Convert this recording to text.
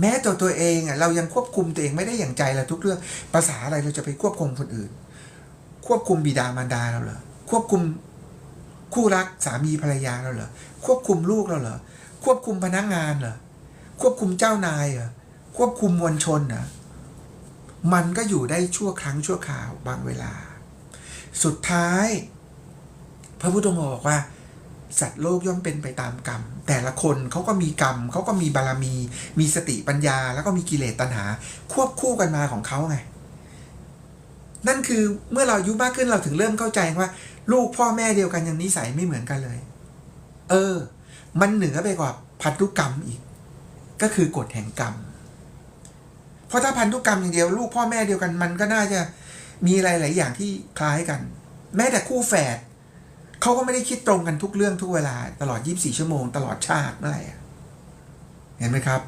แม้ตัวตัวเองอะเรายังควบคุมตัวเองไม่ได้อย่างใจเราทุกเรื่องภาษาอะไรเราจะไปควบคุมคนอื่น ควบคุมบิดามารดาเราเหรอควบคุมคู่รักสามีภรรยาเราเหรอควบคุมลูกเราเหรอควบคุมพนักงานเหรอควบคุมเจ้านายเหรอควบคุมมวลชนเหรอมันก็อยู่ได้ชั่วครั้งชั่วคราวบางเวลา สุดท้าย พระพุทธองค์บอกว่า สัตว์โลกย่อมเป็นไปตามกรรม แต่ละคนเขาก็มีกรรมเขาก็มีบารมี มีสติปัญญา แล้วก็มีกิเลสตัณหา ควบคู่กันมาของเขาไง นั่นคือเมื่อเราอายุมากขึ้นเราถึงเริ่มเข้าใจว่า ลูกพ่อแม่เดียวกันยังนิสัยไม่เหมือนกันเลย เออ มันเหนือไปกว่าพันธุกรรมอีก ก็คือกฎแห่งกรรม เพราะถ้าพันธุกรรมอย่างเดียว ลูกพ่อแม่เดียวกันมันก็น่าจะมีอะไรหลายอย่างที่คล้ายกัน แม้แต่คู่แฝด เขาก็ไม่ได้คิดตรงกันทุกเรื่องทุกเวลาตลอด 24 ชั่วโมง ตลอดชาติเมื่อไหร่อะเห็นไหมครับ